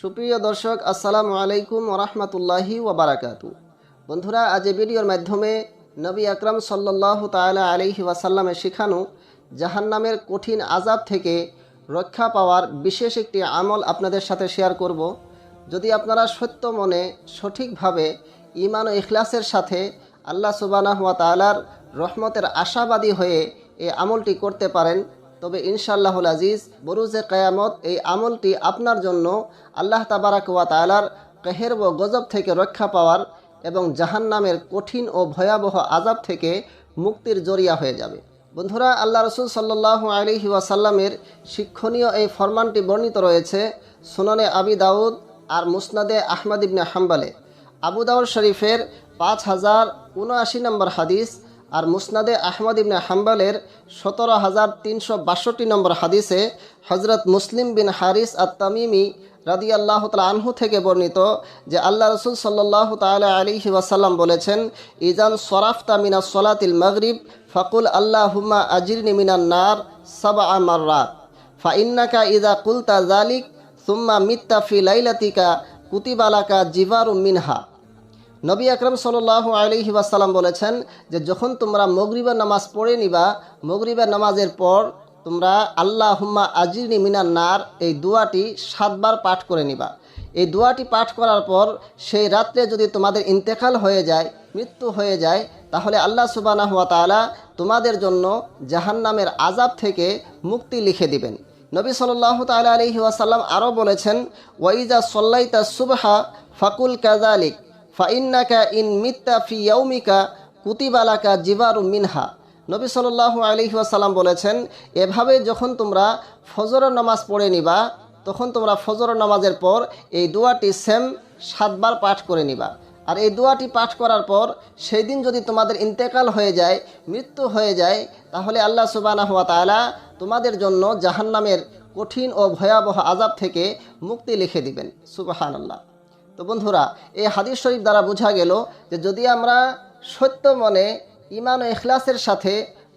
সুপ্রিয় দর্শক, আসসালামু আলাইকুম ওরহমতুল্লাহি ওবারাকাতু। বন্ধুরা, আজ এই ভিডিওর মাধ্যমে নবী আকরাম সাল্লাহ তালা আলহি ওয়াসাল্লামের শেখানো জাহান্নামের কঠিন আজাব থেকে রক্ষা পাওয়ার বিশেষ একটি আমল আপনাদের সাথে শেয়ার করব। যদি আপনারা সত্য মনে সঠিকভাবে ইমান ও ইখলাসের সাথে আল্লাহ সুবানাহ ওয়া তালার রহমতের আশাবাদী হয়ে এই আমলটি করতে পারেন তবে ইনশাআল্লাহুল আজিজ, বরুজে কায়ামত এই আমলটি আপনার জন্য আল্লাহ তাবারাক ওয়া তালার কেহের ও গজব থেকে রক্ষা পাওয়ার এবং জাহান্নামের কঠিন ও ভয়াবহ আজাব থেকে মুক্তির জরিয়া হয়ে যাবে। বন্ধুরা, আল্লাহ রসুল সাল্লাহ আলহি ওয়াসাল্লামের শিক্ষণীয় এই ফরমানটি বর্ণিত রয়েছে সুননে আবি দাউদ আর মুসনাদে আহমদ ইবনে হাম্বালে। আবু দাউদ শরীফের পাঁচ হাজার উনআশি নম্বর হাদিস আর মুসনাদে আহমদ ইবনে হাম্বালের সতেরো হাজার তিনশো বাষট্টি নম্বর হাদিসে হজরত মুসলিম বিন হারিস আত তামিমি রাদি আল্লাহ তালা আনহু থেকে বর্ণিত যে আল্লাহ রসুল সাল্লাহ তালা আলী ওয়াসাল্লাম বলেছেন, ইজান সরাফতা মিনা সলাতিল মগরিব, ফকুল আল্লাহ হুম্মা আজিরনি মিনান নার সাবা আমার রাত ফা ইন্নাকা ইদা কুলতা জালিক সুম্মা মিত্তা ফি লাইলাতিকা কুতিবালাকা জিভারু মিনহা। নবী আকরম সাল আলহি ওয়াসাল্লাম বলেছেন যে যখন তোমরা মগরিবের নামাজ পড়ে নিবা, মগরিবের নামাজের পর তোমরা আল্লাহ হুম্মা আজিরনি মিনার নার, এই দুয়াটি সাতবার পাঠ করে নিবা। এই দুয়াটি পাঠ করার পর সেই রাত্রে যদি তোমাদের ইন্তেকাল হয়ে যায়, মৃত্যু হয়ে যায়, তাহলে আল্লাহ সুবানা হাত তালা তোমাদের জন্য জাহান্নামের আজাব থেকে মুক্তি লিখে দিবেন। নবী সাল্লাহ তালা আলহি ওয়াসাল্লাম আরও বলেছেন ওয়াইজা সল্লাইতা সুবহা ফাকুল কাজালিক ফাইন্নাকা ইন মিত্তা ফি ইয়ৌমিকা কুতিবালাকা জিবারু মিনহা। নবী সাল্লাল্লাহু আলাইহি ওয়াসাল্লাম বলেছেন, এভাবে যখন তোমরা ফজরের নামাজ পড়ে নিবা, তখন তোমরা ফজর নামাজের পর এই দোয়াটি সেম সাতবার পাঠ করে নিবা। আর এই দোয়াটি পাঠ করার পর সেই দিন যদি তোমাদের ইন্তেকাল হয়ে যায়, মৃত্যু হয়ে যায়, তাহলে আল্লাহ সুবানাহ তাআলা তোমাদের জন্য জাহান্নামের কঠিন ও ভয়াবহ আজাব থেকে মুক্তি লিখে দিবেন। সুবাহান আল্লাহ তো বন্ধুরা, এই হাদিস শরীফ দ্বারা বোঝা গেল যে যদি আমরা সত্য মনে ইমান ও ইখলাসের সাথে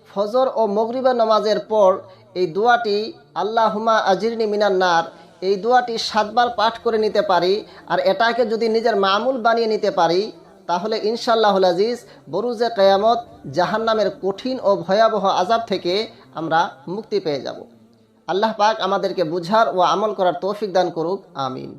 ফজর ও মগরিবা নামাজের পর এই দোয়াটি আল্লাহুমা আজিরনি মিনান নার, এই দোয়াটি সাতবার পাঠ করে নিতে পারি আর এটাকে যদি নিজের মামুল বানিয়ে নিতে পারি, তাহলে ইনশাল্লাহ আজিজ বরুজে কেয়ামত জাহান্নামের কঠিন ও ভয়াবহ আজাব থেকে আমরা মুক্তি পেয়ে যাব। আল্লাহ পাক আমাদেরকে বুঝার ও আমল করার তৌফিক দান করুক, আমিন।